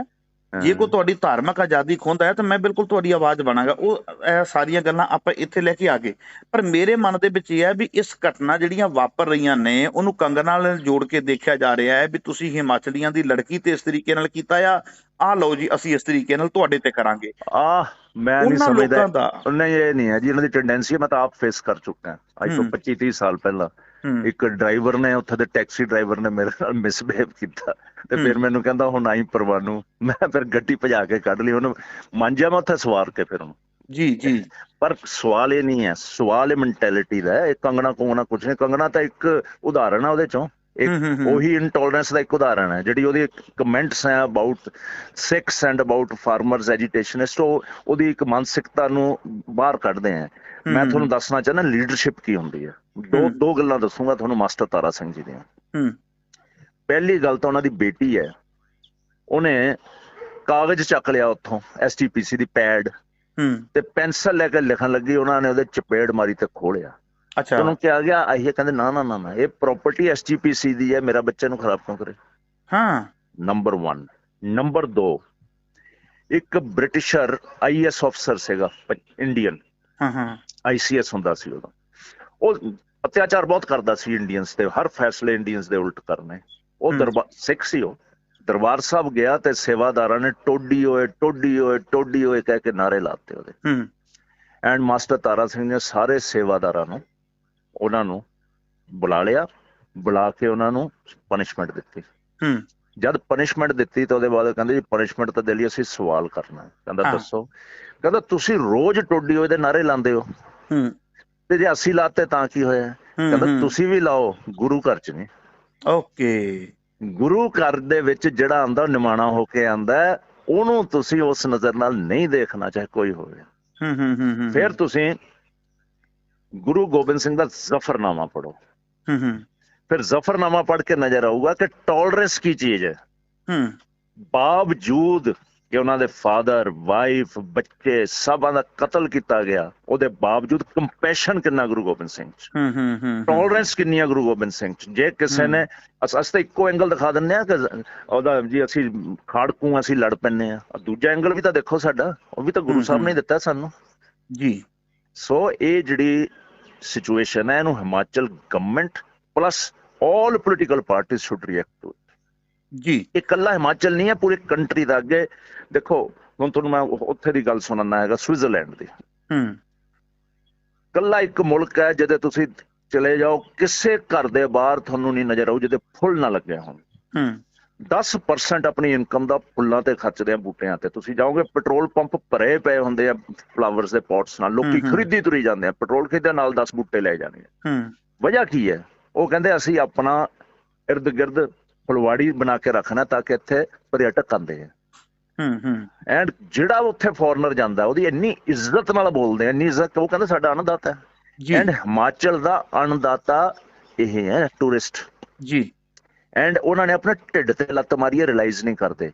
ਜੇ ਕੋਈ ਤੁਹਾਡੀ ਧਾਰਮਿਕ ਆਜ਼ਾਦੀ ਖੋਂਦਾ ਹੈ ਤਾਂ ਮੈਂ ਬਿਲਕੁਲ ਤੁਹਾਡੀ ਆਵਾਜ਼ ਬਣਾਗਾ। ਉਹ ਇਹ ਸਾਰੀਆਂ ਗੱਲਾਂ ਆਪਾਂ ਇੱਥੇ ਲੈ ਕੇ ਆ ਗਏ। ਪਰ ਮੇਰੇ ਮਨ ਦੇ ਵਿੱਚ ਇਹ ਹੈ ਵੀ ਇਸ ਘਟਨਾ ਜਿਹੜੀਆਂ ਵਾਪਰ ਰਹੀਆਂ ਨੇ ਉਹਨੂੰ ਕੰਗਨਾ ਨਾਲ ਜੋੜ ਕੇ ਦੇਖਿਆ ਜਾ ਰਿਹਾ ਹੈ ਵੀ ਤੁਸੀਂ ਹਿਮਾਚਲੀਆਂ ਦੀ ਲੜਕੀ ਤੇ ਇਸ ਤਰੀਕੇ ਨਾਲ ਕੀਤਾ ਆ। ਆ ਲਓ ਜੀ ਅਸੀਂ ਇਸ ਤਰੀਕੇ ਨਾਲ ਤੁਹਾਡੇ ਤੇ ਕਰਾਂਗੇ। ਆ ਮੈਂ ਨਹੀਂ ਸਮਝਦਾ। ਨਹੀਂ ਇਹ ਨਹੀਂ ਹੈ ਜੀ ਇਹਨਾਂ ਦੀ ਟੈਂਡੈਂਸੀ ਮੈਂ ਤਾਂ ਆਪ ਫੇਸ ਕਰ ਚੁੱਕਾ। ਹਾਂ ਅੱਜ ਤੋਂ ਹਮ। 25 30 ਸਾਲ ਪਹਿਲਾਂ। ਇੱਕ ਡਰਾਈਵਰ ਨੇ ਉੱਥੇ ਦੇ ਟੈਕਸੀ ਡਰਾਈਵਰ ਨੇ ਮੇਰੇ ਨਾਲ ਮਿਸਬਿਹੇਵ ਕੀਤਾ। ਤੇ ਫਿਰ। ਮੈਨੂੰ ਕਹਿੰਦਾ ਹੁਣ ਆਈ ਪਰਵਾਨੂ ਮੈਂ ਫਿਰ ਗੱਡੀ ਭਜਾ ਕੇ ਕੱਢ ਲਈ ਉਹਨੂੰ ਮਾਂਜਿਆ ਮੈਂ ਉੱਥੇ ਸਵਾਰ ਕੇ ਫਿਰ ਉਹਨੂੰ ਜੀ ਜੀ। ਪਰ ਸਵਾਲ ਇਹ ਨਹੀਂ ਹੈ। ਸਵਾਲ ਇਹ ਮੈਂਟੈਲਿਟੀ ਦਾ ਹੈ। ਇਹ ਕੰਗਣਾ ਕੋਂਗਣਾ ਕੁਛ ਨਹੀਂ। ਕੰਗਣਾ ਤਾਂ ਇੱਕ ਉਦਾਹਰਣ ਹੈ ਉਹਦੇ ਚੋਂ। ਇੱਕ। ਉਹੀ ਇੰਟੋਲਰੈਂਸ ਦਾ ਇੱਕ ਉਦਾਹਰਣ ਹੈ ਜਿਹੜੀ ਉਹਦੀ ਕਮੈਂਟਸ ਹੈ about Sikhs and about farmers agitationist ਉਹ ਉਹਦੀ ਇੱਕ ਮਾਨਸਿਕਤਾ ਨੂੰ ਬਾਹਰ ਕੱਢਦੇ ਆ ਮੈਂ ਤੁਹਾਨੂੰ ਦੱਸਣਾ ਚਾਹੁੰਦਾ ਲੀਡਰਸ਼ਿਪ ਕੀ ਹੁੰਦੀ ਹੈ? ਦੋ। ਦੋ ਗੱਲਾਂ ਦੱਸੂਗਾ ਤੁਹਾਨੂੰ ਮਾਸਟਰ ਤਾਰਾ ਸਿੰਘ ਜੀ ਦੀਆਂ। ਪਹਿਲੀ ਗੱਲ ਤਾਂ ਉਹਨਾਂ ਦੀ ਬੇਟੀ ਹੈ। ਉਹਨੇ ਕਾਗਜ਼ ਚੱਕ ਲਿਆ ਉੱਥੋਂ ਐਸਟੀਪੀਸੀ ਦੀ ਪੈਡ ਤੇ ਪੈਨਸਲ ਲੈ ਕੇ ਲਿਖਣ ਲੱਗੀ ਉਹਨਾਂ ਨੇ ਉਹਦੇ ਚਪੇੜ ਮਾਰੀ ਤੇ ਖੋਲਿਆ ਅੱਛਾ। ਉਹਨੂੰ ਕਿਹਾ ਗਿਆ ਆਹੀ ਕਹਿੰਦੇ ਨਾ ਨਾ ਨਾ ਨਾ ਇਹ ਪ੍ਰਾਪਰਟੀ ਐਸਜੀਪੀਸੀ ਦੀ ਹੈ ਮੇਰਾ ਬੱਚੇ ਨੂੰ ਖਰਾਬ ਕਿਉਂ ਕਰੇ? ਹਾਂ। ਨੰਬਰ 1 ਨੰਬਰ 2 ਇੱਕ ਬ੍ਰਿਟਿਸ਼ਰ ਆਈਐਸ ਅਫਸਰ ਸੀਗਾ ਇੰਡੀਅਨ ਹਾਂ ਹਾਂ। ਆਈਸੀਐਸ ਹੁੰਦਾ ਸੀ ਉਹਦਾ। ਉਹ ਅਤਿਆਚਾਰ ਬਹੁਤ ਕਰਦਾ ਸੀ ਇੰਡੀਅਨਸ ਤੇ ਹਰ ਫੈਸਲੇ ਇੰਡੀਅਨਸ ਦੇ ਉਲਟ ਕਰਨੇ। ਉਹ। ਦਰਬਾਰ ਸਿੱਖ ਸੀ ਉਹ। ਦਰਬਾਰ ਸਾਹਿਬ ਗਿਆ ਤੇ ਸੇਵਾਦਾਰਾਂ ਨੇ ਟੋਡੀ ਓਏ ਟੋਡੀ ਓਏ ਟੋਡੀ ਓਏ ਕਹਿ ਕੇ ਨਾਰੇ ਲਾਤੇ ਉਹਦੇ। ਹੂੰ। ਐਂਡ ਮਾਸਟਰ ਤਾਰਾ ਸਿੰਘ ਨੇ ਸਾਰੇ ਸੇਵਾਦਾਰਾਂ ਨੂੰ ਉਹਨਾਂ ਨੂੰ ਬੁਲਾ ਲਿਆ ਬੁਲਾ ਕੇ ਉਹਨਾਂ ਨੂੰ ਪਨਿਸ਼ਮੈਂਟ ਦਿੱਤੀ। ਹੂੰ। ਜਦ ਪਨਿਸ਼ਮੈਂਟ ਦਿੱਤੀ ਤਾਂ ਉਹਦੇ ਬਾਅਦ ਕਹਿੰਦੇ ਜੀ ਪਨਿਸ਼ਮੈਂਟ ਤਾਂ ਦੇ ਲਈ ਅਸੀਂ ਸਵਾਲ ਕਰਨਾ। ਕਹਿੰਦਾ। ਦੱਸੋ। ਕਹਿੰਦਾ ਤੁਸੀਂ ਰੋਜ਼ ਟੋਡੀ ਉਹਦੇ ਨਾਰੇ ਲਾਉਂਦੇ ਹੋ। ਹੂੰ। ਤੇ ਜੇ ਅਸੀਂ ਲਾਤੇ ਤਾਂ ਕੀ ਹੋਇਆ? ਕਹਿੰਦਾ ਤੁਸੀਂ ਵੀ ਲਾਓ ਗੁਰੂ ਘਰ ਚ ਨਹੀਂ। ਓਕੇ। ਗੁਰੂ ਘਰ ਦੇ ਵਿੱਚ ਜਿਹੜਾ ਆਂਦਾ ਨਿਮਾਣਾ ਹੋ ਕੇ ਆਂਦਾ ਉਹਨੂੰ ਤੁਸੀਂ ਉਸ ਨਜ਼ਰ ਨਾਲ ਨਹੀਂ ਦੇਖਣਾ ਚਾਹੇ ਕੋਈ ਹੋਵੇ। ਹੂੰ ਹੂੰ ਹੂੰ। ਫਿਰ ਤੁਸੀਂ ਗੁਰੂ ਗੋਬਿੰਦ ਸਿੰਘ ਦਾ ਜ਼ਫਰਨਾਮਾ ਪੜੋ ਹੂੰ ਹੂੰ। ਫਿਰ ਜ਼ਫਰਨਾਮਾ ਪੜ੍ਹ ਕੇ ਨਜ਼ਰ ਆਊਗਾ ਕਿ ਟੋਲਰੈਂਸ ਕੀ ਚੀਜ਼ ਹੈ? ਹੂੰ। ਬਾਵਜੂਦ ਕਿ ਉਹਨਾਂ ਦੇ ਫਾਦਰ ਵਾਈਫ ਬੱਚੇ ਸਭਾਂ ਦਾ ਕਤਲ ਕੀਤਾ ਗਿਆ ਉਹਦੇ ਬਾਵਜੂਦ ਕੰਪੈਸ਼ਨ ਕਿੰਨਾ ਗੁਰੂ ਗੋਬਿੰਦ ਸਿੰਘ ਚ? ਹੂੰ ਹੂੰ ਹੂੰ ਟੋਲਰੈਂਸ ਕਿੰਨੀ ਆ ਗੁਰੂ ਗੋਬਿੰਦ ਸਿੰਘ ਚ? ਜੇ ਕਿਸੇ। ਨੇ ਅਸ ਤਾਂ ਇੱਕੋ ਐਂਗਲ ਦਿਖਾ ਦਿੰਨੇ ਆ ਕਿ ਉਹਦਾ ਜੀ ਅਸੀਂ ਖਾੜਕੂ ਅਸੀਂ ਲੜ ਪੈਂਦੇ ਆ ਦੂਜਾ ਐਂਗਲ ਵੀ ਤਾਂ ਦੇਖੋ ਸਾਡਾ ਉਹ ਵੀ ਤਾਂ ਗੁਰੂ ਸਾਹਿਬ ਨੇ ਦਿੱਤਾ ਸਾਨੂੰ। ਜੀ। ਸੋ ਇਹ ਜਿਹੜੀ ਸਿਚੁਏਸ਼ਨ ਹੈ ਇਹਨੂੰ Himachal government plus all political parties should react to ਜੀ ਇਹ ਇਕੱਲਾ ਹਿਮਾਚਲ ਨਹੀਂ ਹੈ ਪੂਰੀ ਕੰਟਰੀ ਦਾ ਅੱਗੇ ਦੇਖੋ ਹੁਣ ਤੁਹਾਨੂੰ ਮੈਂ ਉੱਥੇ ਦੀ ਗੱਲ ਸੁਣਾਉਣਾ ਹੈਗਾ ਸਵਿਟਜ਼ਰਲੈਂਡ ਦੀ ਹੂੰ ਕੱਲਾ ਇੱਕ ਮੁਲਕ ਹੈ ਜਿਹਦੇ ਤੁਸੀਂ ਚਲੇ ਜਾਓ ਕਿਸੇ ਘਰ ਦੇ ਬਾਹਰ ਤੁਹਾਨੂੰ ਨਹੀਂ ਨਜ਼ਰ ਆਊ ਜਿਹਦੇ ਫੁੱਲ ਨਾ ਲੱਗੇ ਹੋਣ ਹੂੰ 10% ਆਪਣੀ ਇਨਕਮ ਦਾ ਫੁੱਲਾਂ ਤੇ ਖਰਚਦੇ ਆ ਬੂਟਿਆਂ ਤੇ। ਤੁਸੀਂ ਜਾਓਗੇ ਪੈਟਰੋਲ ਪੰਪ ਭਰੇ ਪਏ ਹੁੰਦੇ ਆ ਫਲਾਵਰਸ ਦੇ ਪੌਟਸ ਨਾਲ। ਲੋਕੀ। ਖਰੀਦੀ ਤੁਰੀ ਜਾਂਦੇ ਆ। ਪੈਟਰੋਲ ਖਰੀਦਿਆ ਨਾਲ 10 ਬੂਟੇ ਲੈ ਜਾਣੇ ਆ। ਹੂੰ। ਵਜ੍ਹਾ ਕੀ ਹੈ? ਉਹ ਕਹਿੰਦੇ ਅਸੀਂ ਆਪਣਾ ਇਰਦ ਗਿਰਦ ਫੁਲਵਾੜੀ ਬਣਾ ਕੇ ਰੱਖਣਾ ਤਾਂ ਕਿ ਇੱਥੇ ਪਰਯਟਕ ਆਉਂਦੇ ਆ। ਹੂੰ ਹੂੰ। ਐਂਡ ਜਿਹੜਾ ਉੱਥੇ ਫੋਰਨਰ ਜਾਂਦਾ ਉਹਦੀ ਇੰਨੀ ਇੱਜ਼ਤ ਨਾਲ ਬੋਲਦੇ ਆ ਇੰਨੀ ਇੱਜ਼ਤ ਉਹ ਕਹਿੰਦੇ ਸਾਡਾ ਅਨਦਾਤਾ। ਹੈ ਐਂਡ ਹਿਮਾਚਲ ਦਾ ਅਨਦਾਤਾ ਇਹ ਹੈ ਟੂਰਿਸਟ ਜੀ। ਐਂਡ ਉਹਨਾਂ ਨੇ ਆਪਣੇ ਢਿੱਡ ਤੇ ਲੱਤ ਮਾਰੀ ਹੈ ਰਿਅਲਾਈਜ਼ ਨਹੀਂ ਕਰਦੇ।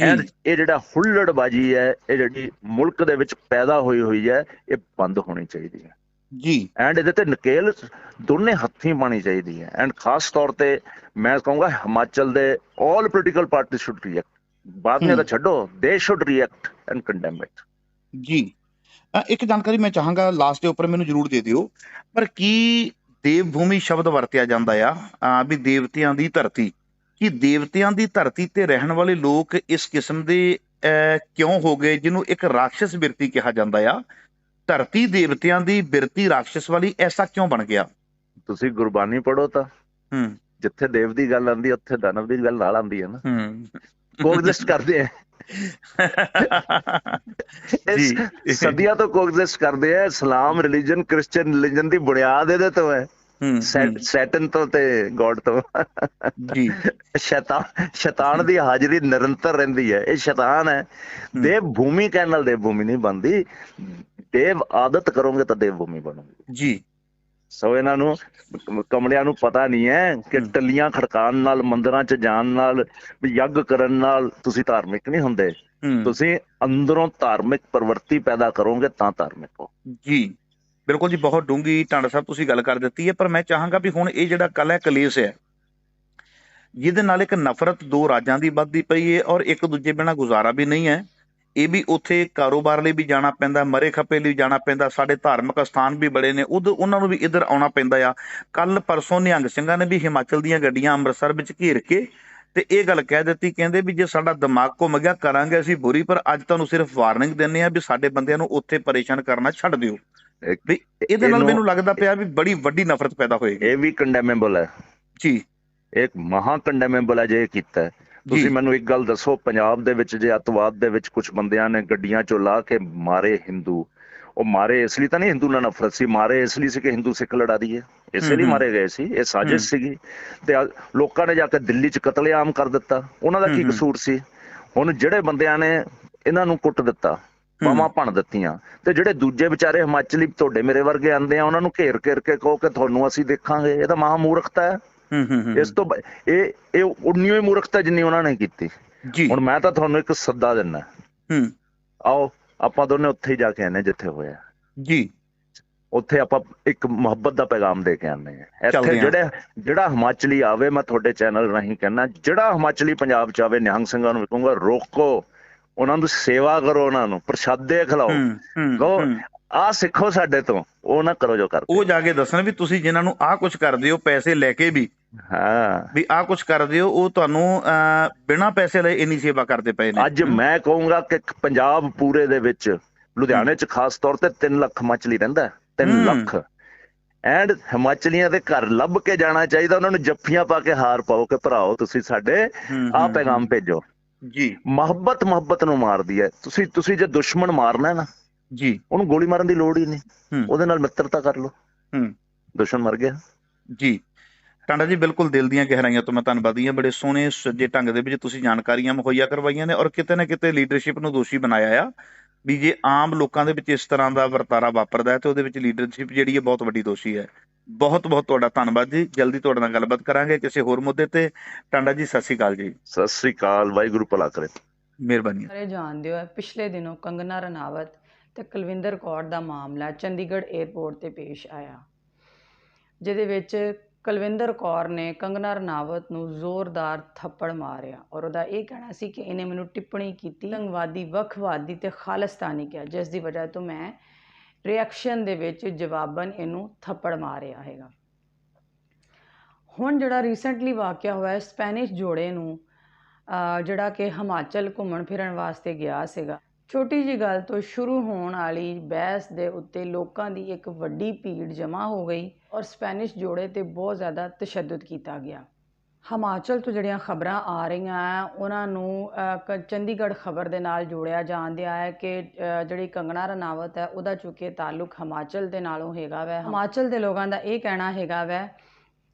ਐਂਡ ਇਹ ਜਿਹੜਾ ਹੁੱਲੜਬਾਜੀ ਹੈ ਇਹ ਜਿਹੜੀ ਮੁਲਕ ਦੇ ਵਿੱਚ ਪੈਦਾ ਹੋਈ ਹੋਈ ਹੈ ਇਹ ਬੰਦ ਹੋਣੀ ਚਾਹੀਦੀ ਹੈ। ਜੀ। ਐਂਡ ਇਹਦੇ ਤੇ ਨਕੇਲ ਦੋਨੇ ਹੱਥੀਂ ਪਾਣੀ ਚਾਹੀਦੀ ਹੈ। ਐਂਡ ਖਾਸ ਤੌਰ ਤੇ ਮੈਂ ਕਹੂੰਗਾ ਹਿਮਾਚਲ ਦੇ 올 ਪੋਲੀਟੀਕਲ ਪਾਰਟੀ ਸ਼ੁੱਡ ਰਿਐਕਟ ਬਾਕੀਆਂ ਤਾਂ ਹਮ। ਛੱਡੋ ਦੇ should react and condemn it ਜੀ। ਇੱਕ ਜਾਣਕਾਰੀ ਮੈਂ ਚਾਹਾਂਗਾ ਲਾਸਟ ਦੇ ਉੱਪਰ ਮੈਨੂੰ ਜਰੂਰ ਦੇ ਦਿਓ। ਪਰ ਕੀ ਦੇਵ ਭੂਮੀ ਸ਼ਬਦ ਵਰਤਿਆ ਜਾਂਦਾ ਆ ਅ, ਵੀ ਦੇਵਤਿਆਂ ਦੀ ਧਰਤੀ। ਕੀ ਦੇਵਤਿਆਂ ਦੀ ਧਰਤੀ ਤੇ ਰਹਿਣ ਵਾਲੇ ਲੋਕ ਇਸ ਕਿਸਮ ਦੇ ਕਿਉਂ ਹੋ ਗਏ ਜਿਹਨੂੰ ਇੱਕ ਰਾਖਸ਼ ਬਿਰਤੀ ਕਿਹਾ ਜਾਂਦਾ ਆ? ਧਰਤੀ ਦੇਵਤਿਆਂ ਦੀ ਬਿਰਤੀ ਰਾਖਸ਼ ਵਾਲੀ ਐਸਾ ਕਿਉਂ ਬਣ ਗਿਆ? ਤੁਸੀਂ ਗੁਰਬਾਣੀ ਪੜੋ ਤਾਂ। ਹੂੰ। ਜਿੱਥੇ ਦੇਵ ਦੀ ਗੱਲ ਆਉਂਦੀ ਉੱਥੇ ਦਾਨਵ ਦੀ ਗੱਲ ਨਾਲ ਆਉਂਦੀ ਹੈ ਨਾ। ਹੂੰ। ਕੋਐਗਜ਼ਿਸਟ ਕਰਦੇ ਆ। ਜੀ। ਸਦੀਆਂ ਤੋਂ ਕੋਐਗਜ਼ਿਸਟ ਕਰਦੇ ਆ। ਇਸਲਾਮ ਰਿਲੀਜਨ ਕ੍ਰਿਸਚੀਅਨ ਰਿਲੀਜਨ ਦੀ ਬੁਨਿਆਦ ਇਹਦੇ ਤੋਂ ਹੈ। ਸੈਟਨ ਤੋਂ ਤੇ ਗੋਡ ਤੋਂ। ਜੀ। ਸ਼ੈਤਾਨ ਸ਼ੈਤਾਨ ਦੀ ਹਾਜ਼ਰੀ ਨਿਰੰਤਰ ਰਹਿੰਦੀ ਹੈ। ਇਹ ਸ਼ੈਤਾਨ ਹੈ। ਦੇਵ ਭੂਮੀ ਕਹਿਣ ਨਾਲ ਦੇਵ ਭੂਮੀ ਨਹੀਂ ਬਣਦੀ। ਦੇਵ ਆਦਤ ਕਰੋਗੇ ਤਾਂ ਦੇਵ ਭੂਮੀ ਬਣੋਗੀ। ਜੀ। ਸੋ ਇਹਨਾਂ ਨੂੰ ਕਮਲਿਆਂ ਨੂੰ ਪਤਾ ਨਹੀਂ ਹੈ ਕਿ। ਟੱਲੀਆਂ ਖੜਕਾਉਣ ਨਾਲ ਮੰਦਿਰਾਂ 'ਚ ਜਾਣ ਨਾਲ ਯੱਗ ਕਰਨ ਨਾਲ ਤੁਸੀਂ ਧਾਰਮਿਕ ਨਹੀਂ ਹੁੰਦੇ। ਤੁਸੀਂ ਅੰਦਰੋਂ ਧਾਰਮਿਕ ਪ੍ਰਵਰਤੀ ਪੈਦਾ ਕਰੋਗੇ ਤਾਂ ਧਾਰਮਿਕ ਹੋ। ਜੀ। ਬਿਲਕੁਲ ਜੀ, ਬਹੁਤ ਡੂੰਗੀ ਟਾਂਡਾ ਸਾਹਿਬ ਤੁਸੀਂ ਗੱਲ ਕਰ ਦਿੱਤੀ ਹੈ, ਪਰ ਮੈਂ ਚਾਹਾਂਗਾ ਵੀ ਹੁਣ ਇਹ ਜਿਹੜਾ ਕਲ ਹੈ, ਕਲੇਸ਼ ਹੈ, ਜਿਹਦੇ ਨਾਲ ਇੱਕ ਨਫ਼ਰਤ ਦੋ ਰਾਜਾਂ ਦੀ ਵੱਧਦੀ ਪਈ ਹੈ ਔਰ ਇੱਕ ਦੂਜੇ ਬਿਨਾਂ ਗੁਜ਼ਾਰਾ ਵੀ ਨਹੀਂ ਹੈ। ਇਹ ਵੀ ਉੱਥੇ ਕਾਰੋਬਾਰ ਲਈ ਵੀ ਜਾਣਾ ਪੈਂਦਾ, ਮਰੇ ਖੱਪੇ ਲਈ ਜਾਣਾ ਪੈਂਦਾ, ਸਾਡੇ ਧਾਰਮਿਕ ਸਥਾਨ ਵੀ ਬੜੇ ਨੇ, ਉਦ, ਉਹਨਾਂ ਨੂੰ ਵੀ ਇੱਧਰ ਆਉਣਾ ਪੈਂਦਾ ਆ। ਕੱਲ ਪਰਸੋਂ ਨਿਹੰਗ ਸਿੰਘਾਂ ਨੇ ਵੀ ਹਿਮਾਚਲ ਦੀਆਂ ਗੱਡੀਆਂ ਅੰਮ੍ਰਿਤਸਰ ਵਿੱਚ ਘੇਰ ਕੇ ਤੇ ਇਹ ਗੱਲ ਕਹਿ ਦਿੱਤੀ, ਕਹਿੰਦੇ ਵੀ ਜੇ ਸਾਡਾ ਦਿਮਾਗ ਘੁੰਮ ਗਿਆ, ਕਰਾਂਗੇ ਅਸੀਂ ਬੁਰੀ, ਪਰ ਅੱਜ ਤੁਹਾਨੂੰ ਸਿਰਫ ਵਾਰਨਿੰਗ ਦਿੰਨੇ ਆ ਵੀ ਸਾਡੇ ਬੰਦਿਆਂ ਨੂੰ ਉੱਥੇ ਪਰੇਸ਼ਾਨ ਕਰਨਾ ਛੱਡ ਦਿਓ। ਵੀ ਇਹਦੇ ਨਾਲ ਮੈਨੂੰ ਲੱਗਦਾ ਪਿਆ ਵੀ ਬੜੀ ਵੱਡੀ ਨਫ਼ਰਤ ਪੈਦਾ ਹੋਏਗੀ ਇਹ ਵੀ ਕੰਡੈਮੇਬਲ ਹੈ ਜੀ ਇੱਕ ਮਹਾ ਕੰਡੈਮੇਬਲ ਹੈ ਜੇ ਇਹ ਕੀਤਾ ਹੈ। ਤੁਸੀਂ ਮੈਨੂੰ ਇੱਕ ਗੱਲ ਦੱਸੋ ਪੰਜਾਬ ਦੇ ਵਿੱਚ ਜੇ ਅਤਵਾਦ ਦੇ ਵਿੱਚ ਕੁਝ ਬੰਦਿਆਂ ਨੇ ਗੱਡੀਆਂ ਚੋਂ ਲਾ ਕੇ ਮਾਰੇ ਹਿੰਦੂ ਉਹ ਮਾਰੇ ਇਸ ਲਈ ਤਾਂ ਨਹੀਂ ਹਿੰਦੂ ਨਾਲ ਨਫ਼ਰਤ ਸੀ ਮਾਰੇ ਇਸ ਲਈ ਸੀ ਕਿ ਹਿੰਦੂ ਸਿੱਖ ਲੜਾ ਦਈਏ ਇਸੇ ਲਈ। ਮਾਰੇ ਗਏ ਸੀ ਇਹ। ਸਾਜ਼ਿਸ਼ ਸੀਗੀ ਤੇ ਲੋਕਾਂ ਨੇ ਜਾ ਕੇ ਦਿੱਲੀ 'ਚ ਕਤਲੇਆਮ ਕਰ ਦਿੱਤਾ ਉਹਨਾਂ ਦਾ ਕੀ। ਕਸੂਰ ਸੀ ਹੁਣ ਜਿਹੜੇ ਬੰਦਿਆਂ ਨੇ ਇਹਨਾਂ ਨੂੰ ਕੁੱਟ ਦਿੱਤਾ। ਬਾਵਾਂ ਭੰਨ ਦਿੱਤੀਆਂ। ਤੇ ਜਿਹੜੇ ਦੂਜੇ ਵਿਚਾਰੇ ਹਿਮਾਚਲੀ ਤੁਹਾਡੇ ਮੇਰੇ ਵਰਗੇ ਆਂਦੇ ਆ ਉਹਨਾਂ ਨੂੰ ਘੇਰ ਘੇਰ ਕੇ ਕਹੋ ਕਿ ਤੁਹਾਨੂੰ ਅਸੀਂ ਦੇਖਾਂਗੇ। ਇਹ ਤਾਂ ਮਹਾ ਮੂਰਖਤਾ ਹੈ ਇਸ ਤੋਂ ਇਹ ਇਹ ਉਨੀ ਹੀ ਮੂਰਖਤਾ ਜਿੰਨੀ ਉਹਨਾਂ ਨੇ ਕੀਤੀ। ਜੀ। ਹੁਣ ਮੈਂ ਤਾਂ ਤੁਹਾਨੂੰ ਇੱਕ ਸੱਦਾ ਦਿੰਦਾ। ਹੂੰ। ਆਓ ਆਪਾਂ ਦੋਨੇ ਉੱਥੇ ਹੀ ਜਾ ਕੇ ਆਨੇ ਜਿੱਥੇ ਹੋਇਆ। ਜੀ। ਉੱਥੇ ਆਪਾਂ ਇੱਕ ਮੁਹੱਬਤ ਦਾ ਪੈਗਾਮ ਦੇ ਕੇ ਆਨੇ ਆ ਇੱਥੇ। ਜਿਹੜੇ ਜਿਹੜਾ ਹਿਮਾਚਲੀ ਆਵੇ ਮੈਂ ਤੁਹਾਡੇ ਚੈਨਲ ਰਾਹੀਂ ਕਹਿਣਾ ਜਿਹੜਾ ਹਿਮਾਚਲੀ ਪੰਜਾਬ ਚ ਆਵੇ ਨਿਹੰਗ ਸਿੰਘਾਂ ਨੂੰ ਕਹੂੰਗਾ ਰੋਕੋ। ਉਹਨਾਂ ਨੂੰ ਸੇਵਾ ਕਰੋ ਉਹਨਾਂ ਨੂੰ ਪ੍ਰਸ਼ਾਦੇ ਖਿਲਾਓ। ਕਹੋ। ਆਹ ਸਿੱਖੋ ਸਾਡੇ ਤੋਂ ਉਹ ਨਾ ਕਰੋ ਜੋ ਕਰਦੇ ਉਹ ਜਾ ਕੇ ਦੱਸਣ ਵੀ ਤੁਸੀਂ ਜਿਨ੍ਹਾਂ ਨੂੰ ਆਹ ਕੁਝ ਕਰਦੇ ਹੋ ਪੈਸੇ ਲੈ ਕੇ ਵੀ। ਹਾਂ। ਵੀ ਆਹ ਕੁਝ ਕਰਦੇ ਹੋ ਉਹ ਤੁਹਾਨੂੰ ਬਿਨਾਂ ਪੈਸੇ ਲਏ ਇੰਨੀ ਸੇਵਾ ਕਰਦੇ ਪਏ ਨੇ। ਅੱਜ ਮੈਂ ਕਹੂੰਗਾ ਕਿ ਪੰਜਾਬ ਪੂਰੇ ਦੇ ਵਿੱਚ ਲੁਧਿਆਣੇ ਚ ਖਾਸ ਤੌਰ ਤੇ 3 ਲੱਖ ਮਛਲੀ ਰਹਿੰਦਾ 3 ਹਮ। ਲੱਖ। ਐਂਡ ਹਿਮਾਚਲੀਆਂ ਦੇ ਘਰ ਲੱਭ ਕੇ ਜਾਣਾ ਚਾਹੀਦਾ ਉਹਨਾਂ ਨੂੰ ਜੱਫੀਆਂ ਪਾ ਕੇ ਹਾਰ ਪਾਓ ਕਿ ਭਰਾਓ ਤੁਸੀਂ ਸਾਡੇ ਆ ਪੈਗਾਮ ਭੇਜੋ। ਜੀ। ਮੁਹੱਬਤ ਮੁਹੱਬਤ ਨੂੰ ਮਾਰਦੀ ਹੈ। ਤੁਸੀਂ ਤੁਸੀਂ ਜੇ ਦੁਸ਼ਮਣ ਮਾਰਨਾ ਹੈ ਨਾ ਜੀ। ਉਹਨੂੰ ਗੋਲੀ ਮਾਰਨ ਦੀ ਲੋੜ ਹੀ ਨਹੀਂ। ਉਹਦੇ ਨਾਲ ਮਿੱਤਰਤਾ ਕਰ ਲਓ। ਹੂੰ। ਦੁਸ਼ਮਣ ਮਰ ਗਿਆ। ਜੀ। ਟਾਂਡਾ ਜੀ ਬਿਲਕੁਲ ਦਿਲ ਦੀਆਂ ਗਹਿਰਾਈਆਂ ਤੋਂ ਮੈਂ ਧੰਨਵਾਦੀ ਹਾਂ। ਬੜੇ ਸੋਹਣੇ ਸੱਜੇ ਢੰਗ ਦੇ ਵਿੱਚ ਤੁਸੀਂ ਜਾਣਕਾਰੀਆਂ ਮੁਹੱਈਆ ਕਰਵਾਈਆਂ ਨੇ ਔਰ ਕਿਤੇ ਨਾ ਕਿਤੇ ਲੀਡਰਸ਼ਿਪ ਨੂੰ ਦੋਸ਼ੀ ਬਣਾਇਆ ਆ ਵੀ ਜੇ ਆਮ ਲੋਕਾਂ ਦੇ ਵਿੱਚ ਇਸ ਤਰ੍ਹਾਂ ਦਾ ਵਰਤਾਰਾ ਵਾਪਰਦਾ ਹੈ ਤੇ ਉਹਦੇ ਵਿੱਚ ਲੀਡਰਸ਼ਿਪ ਜਿਹੜੀ ਹੈ ਬਹੁਤ ਵੱਡੀ ਦੋਸ਼ੀ ਹੈ। ਬਹੁਤ ਬਹੁਤ ਤੁਹਾਡਾ ਧੰਨਵਾਦ ਜੀ। ਜਲਦੀ ਤੁਹਾਡੇ ਨਾਲ ਗੱਲਬਾਤ ਕਰਾਂਗੇ। ਕਿਸੇ ਹੋਰ ਮੁੱਦੇ ਤੇ ਟਾਂਡਾ ਜੀ ਸਤਿ ਸ਼੍ਰੀ ਅਕਾਲ ਜੀ। ਸਤਿ ਸ੍ਰੀ ਅਕਾਲ। ਵਾਹਿਗੁਰੂ ਭਲਾ ਕਰੇ। ਮਿਹਰਬਾਨੀ। ਸਾਰੇ ਜਾਣਦੇ ਹੋ ਪਿਛਲੇ ਦਿਨੋਂ ਕੰਗਨਾ ਰਣਾਵਤ ਤੇ ਕੁਲਵਿੰਦਰ ਕੌਰ ਦਾ ਮਾਮਲਾ ਚੰਡੀਗੜ੍ਹ 에ਅਰਪੋਰਟ ਤੇ ਪੇਸ਼ ਆਇਆ। ਜਿਹਦੇ ਵਿੱਚ ਕੁਲਵਿੰਦਰ ਕੌਰ ਨੇ ਕੰਗਨਾ ਰਣਾਵਤ ਨੂੰ ਜ਼ੋਰਦਾਰ ਥੱਪੜ ਮਾਰਿਆ ਔਰ ਉਹਦਾ ਇਹ ਕਹਿਣਾ ਸੀ ਕਿ ਇਹਨੇ ਮੈਨੂੰ ਟਿੱਪਣੀ ਕੀਤੀ। ਸੰਗਵਾਦੀ ਵੱਖਵਾਦੀ ਤੇ ਖਾਲਿਸਤਾਨੀ ਕਿਹਾ ਜਿਸ ਦੀ ਵਜ੍ਹਾ ਤੋਂ ਮੈਂ ਰਿਐਕਸ਼ਨ ਦੇ ਵਿੱਚ ਜਵਾਬਨ ਇਹਨੂੰ ਥੱਪੜ ਮਾਰਿਆ ਹੈਗਾ। ਹੁਣ ਜਿਹੜਾ ਰੀਸੈਂਟਲੀ ਵਾਕਿਆ ਹੋਇਆ ਸਪੈਨਿਸ਼ ਜੋੜੇ ਨੂੰ ਜਿਹੜਾ ਕਿ ਹਿਮਾਚਲ ਘੁੰਮਣ ਫਿਰਨ ਵਾਸਤੇ ਗਿਆ ਸੀਗਾ। ਛੋਟੀ ਜੀ ਗੱਲ ਤੋਂ ਸ਼ੁਰੂ ਹੋਣ ਵਾਲੀ ਬਹਿਸ ਦੇ ਉੱਤੇ ਲੋਕਾਂ ਦੀ ਇੱਕ ਵੱਡੀ ਭੀੜ ਜਮ੍ਹਾਂ ਹੋ ਗਈ ਔਰ ਸਪੈਨਿਸ਼ ਜੋੜੇ ਤੇ ਬਹੁਤ ਜ਼ਿਆਦਾ ਤਸ਼ੱਦਦ ਕੀਤਾ ਗਿਆ। ਹਿਮਾਚਲ ਤੋਂ ਜਿਹੜੀਆਂ ਖਬਰਾਂ ਆ ਰਹੀਆਂ ਉਹਨਾਂ ਨੂੰ ਕ- ਚੰਡੀਗੜ੍ਹ ਖਬਰ ਦੇ ਨਾਲ ਜੋੜਿਆ ਜਾਣ ਦਿਆ ਹੈ ਕਿ ਜਿਹੜੀ ਕੰਗਣਾ ਰਣਾਵਤ ਹੈ ਉਹਦਾ ਚੁੱਕੇ ਤਾਲੁਕ ਹਿਮਾਚਲ ਦੇ ਨਾਲੋਂ ਹੈਗਾ ਵੈ। ਹਿਮਾਚਲ ਦੇ ਲੋਕਾਂ ਦਾ ਇਹ ਕਹਿਣਾ ਹੈਗਾ ਵੈ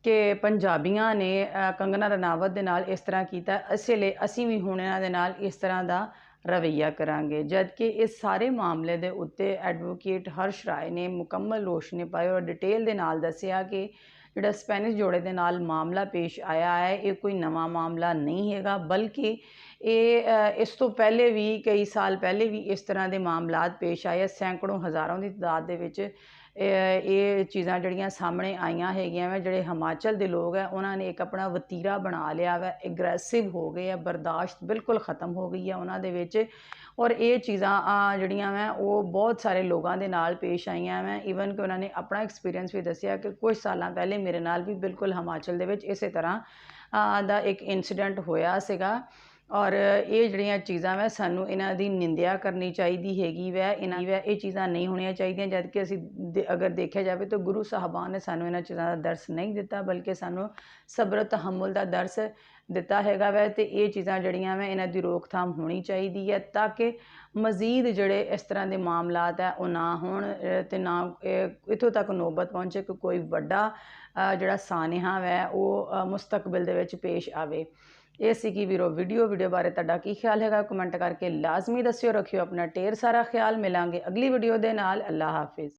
ਕਿ ਪੰਜਾਬੀਆਂ ਨੇ ਕੰਗਣਾ ਕੰਗਨਾ ਰਣਾਵਤ ਦੇ ਨਾਲ ਇਸ ਤਰ੍ਹਾਂ ਕੀਤਾ, ਇਸੇ ਲਈ ਅਸੀਂ ਵੀ ਹੁਣ ਇਹਨਾਂ ਦੇ ਨਾਲ ਇਸ ਤਰ੍ਹਾਂ ਦਾ ਰਵੱਈਆ ਕਰਾਂਗੇ। ਜਦਕਿ ਇਸ ਸਾਰੇ ਮਾਮਲੇ ਦੇ ਉੱਤੇ ਐਡਵੋਕੇਟ ਹਰਸ਼ ਰਾਏ ਨੇ ਮੁਕੰਮਲ ਰੋਸ਼ਨੀ ਪਾਈ ਔਰ ਡਿਟੇਲ ਦੇ ਨਾਲ ਦੱਸਿਆ ਕਿ ਜਿਹੜਾ ਸਪੈਨਿਸ਼ ਜੋੜੇ ਦੇ ਨਾਲ ਮਾਮਲਾ ਪੇਸ਼ ਆਇਆ ਹੈ, ਇਹ ਕੋਈ ਨਵਾਂ ਮਾਮਲਾ ਨਹੀਂ ਹੈਗਾ, ਬਲਕਿ ਇਹ ਇਸ ਤੋਂ ਪਹਿਲੇ ਵੀ, ਕਈ ਸਾਲ ਪਹਿਲੇ ਵੀ ਇਸ ਤਰ੍ਹਾਂ ਦੇ ਮਾਮਲਾਤ ਪੇਸ਼ ਆਏ ਆ। ਸੈਂਕੜੋਂ ਹਜ਼ਾਰਾਂ ਦੀ ਤਾਦਾਦ ਦੇ ਵਿੱਚ ਇਹ ਚੀਜ਼ਾਂ ਜਿਹੜੀਆਂ ਸਾਹਮਣੇ ਆਈਆਂ ਹੈਗੀਆਂ ਵਾ, ਜਿਹੜੇ ਹਿਮਾਚਲ ਦੇ ਲੋਕ ਹੈ ਉਹਨਾਂ ਨੇ ਇੱਕ ਆਪਣਾ ਵਤੀਰਾ ਬਣਾ ਲਿਆ ਵਾ ਐਗਰੈਸਿਵ ਹੋ ਗਏ ਆ, ਬਰਦਾਸ਼ਤ ਬਿਲਕੁਲ ਖਤਮ ਹੋ ਗਈ ਆ ਉਹਨਾਂ ਦੇ ਵਿੱਚ। ਔਰ ਇਹ ਚੀਜ਼ਾਂ ਜਿਹੜੀਆਂ ਵਾ, ਉਹ ਬਹੁਤ ਸਾਰੇ ਲੋਕਾਂ ਦੇ ਨਾਲ ਪੇਸ਼ ਆਈਆਂ ਵਾ ਈਵਨ ਕਿ ਉਹਨਾਂ ਨੇ ਆਪਣਾ ਐਕਸਪੀਰੀਅੰਸ ਵੀ ਦੱਸਿਆ ਕਿ ਕੁਝ ਸਾਲਾਂ ਪਹਿਲੇ ਮੇਰੇ ਨਾਲ ਵੀ ਬਿਲਕੁਲ ਹਿਮਾਚਲ ਦੇ ਵਿੱਚ ਇਸੇ ਤਰ੍ਹਾਂ ਦਾ ਇੱਕ ਇਨਸੀਡੈਂਟ ਹੋਇਆ ਸੀਗਾ। ਔਰ ਇਹ ਜਿਹੜੀਆਂ ਚੀਜ਼ਾਂ ਵੈ ਸਾਨੂੰ ਇਹਨਾਂ ਦੀ ਨਿੰਦਿਆ ਕਰਨੀ ਚਾਹੀਦੀ ਹੈਗੀ ਵੈ ਇਹਨਾਂ ਵੈ ਇਹ ਚੀਜ਼ਾਂ ਨਹੀਂ ਹੋਣੀਆਂ ਚਾਹੀਦੀਆਂ ਜਦ ਕਿ ਅਸੀਂ ਦੇ- ਅਗਰ ਦੇਖਿਆ ਜਾਵੇ ਤਾਂ ਗੁਰੂ ਸਾਹਿਬਾਨ ਨੇ ਸਾਨੂੰ ਇਹਨਾਂ ਚੀਜ਼ਾਂ ਦਾ ਦਰਸ ਨਹੀਂ ਦਿੱਤਾ ਬਲਕਿ ਸਾਨੂੰ ਸਬਰ ਤਹਮੁਲ ਦਾ ਦਰਸ ਦਿੱਤਾ ਹੈਗਾ ਵੈ ਤੇ ਇਹ ਚੀਜ਼ਾਂ ਜਿਹੜੀਆਂ ਵੈ ਇਹਨਾਂ ਦੀ ਰੋਕਥਾਮ ਹੋਣੀ ਚਾਹੀਦੀ ਹੈ ਤਾਂ ਕਿ ਮਜ਼ੀਦ ਜਿਹੜੇ ਇਸ ਤਰ੍ਹਾਂ ਦੇ ਮਾਮਲਾਤ ਹੈ ਉਹ ਨਾ ਹੋਣ ਅ, ਤੇ ਨਾ ਇਹ- ਇੱਥੋਂ ਤੱਕ ਨੌਬਤ ਪਹੁੰਚੇ ਕਿ ਕੋਈ ਵੱਡਾ ਜਿਹੜਾ ਸਾਨੇਹਾ ਵੈ ਉਹ ਅ, ਮੁਸਤਕਬਲ ਦੇ ਵਿੱਚ ਪੇਸ਼ ਆਵੇ। ਇਹ ਸੀ ਕਿ ਵੀਰੋ ਵੀਡੀਓ ਵੀਡੀਓ ਬਾਰੇ ਤੁਹਾਡਾ ਕੀ ਖਿਆਲ ਹੈਗਾ? ਕਮੈਂਟ ਕਰਕੇ ਲਾਜ਼ਮੀ ਦੱਸਿਓ, ਰੱਖਿਓ ਆਪਣਾ ਢੇਰ ਸਾਰਾ ਖਿਆਲ। ਮਿਲਾਂਗੇ ਅਗਲੀ ਵੀਡੀਓ ਦੇ ਨਾਲ। ਅੱਲਾ ਹਾਫਿਜ਼।